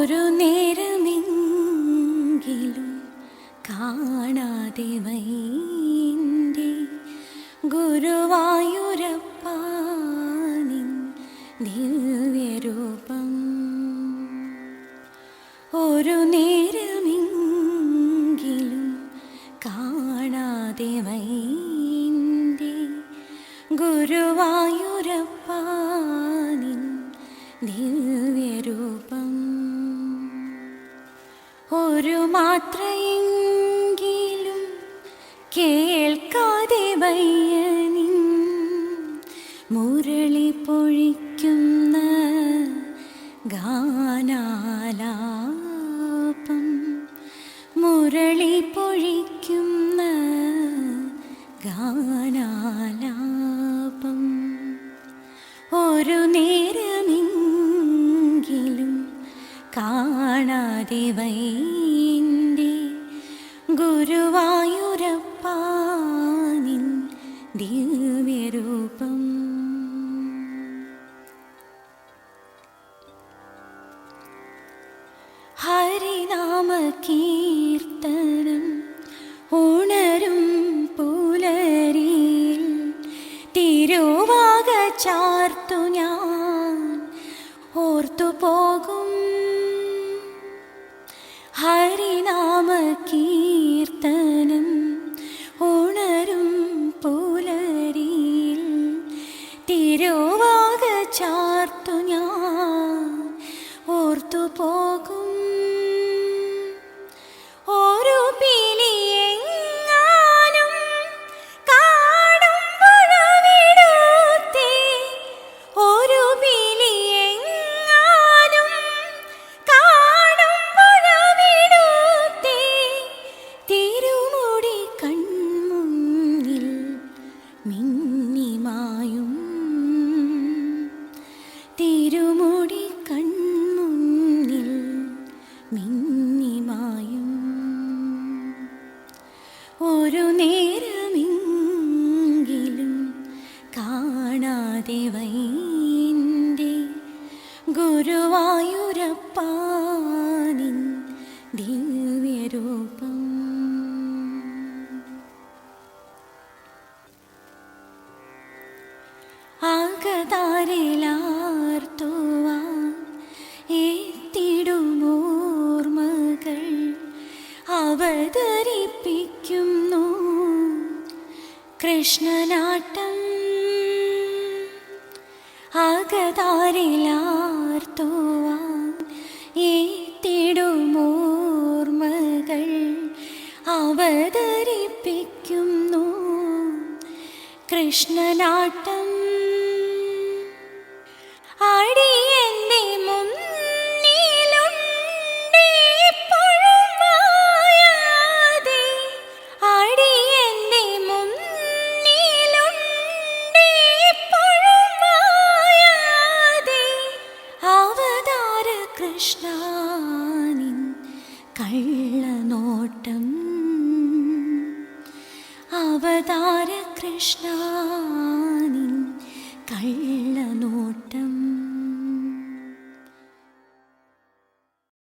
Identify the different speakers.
Speaker 1: ഒരു നേരമെങ്കിലും കാണാതെ വൈന്റെ ഗുരുവായൂരപ്പാനിൻ ദിവ്യരൂപം. ഒരു നേരമെങ്കിലും കാണാതെ വൈന്റെ ഗുരുവായൂരപ്പാനിൻ ദിവ്യരൂപം ഒരു മാത്രയെങ്കിലും കേൾക്കാതെ വയ്യനിൻ മുരളി പൊഴിക്കുന്ന ഗാനാലാപം. മുരളി പൊഴിക്കുന്ന ഗാനാലാപം. ഒരു നേരമെങ്കിലും കാണാതെ വൈന്റെ ഗുരുവായൂരപ്പാനിൻ ദിവ്യരൂപം. ഹരിനാമ കീർത്തനം ഉണരും പുലരിയിൽ തിരുവാക ചാർത്തു ഞാൻ ഓർത്തു പോകും. ഹരിനാമ കീർത്തനം തിരുവാക ചാർത്തു ഞാൻ ഓർത്തു പോകും നേരമെങ്കിലും കാണാതെ വൈന്റെ ഗുരുവായൂരപ്പാനിൻ ദിവ്യരൂപം. ആകതാരിലാർത്തുവാൻ കൃഷ്ണനാട്ടം ആകതാരിലാർത്തുവാൻ എത്തിടുമോർമകൾ അവതരിപ്പിക്കുന്നു. കൃഷ്ണനാട്ടം കള്ളനോട്ടം അവതാര കൃഷ്ണ കള്ള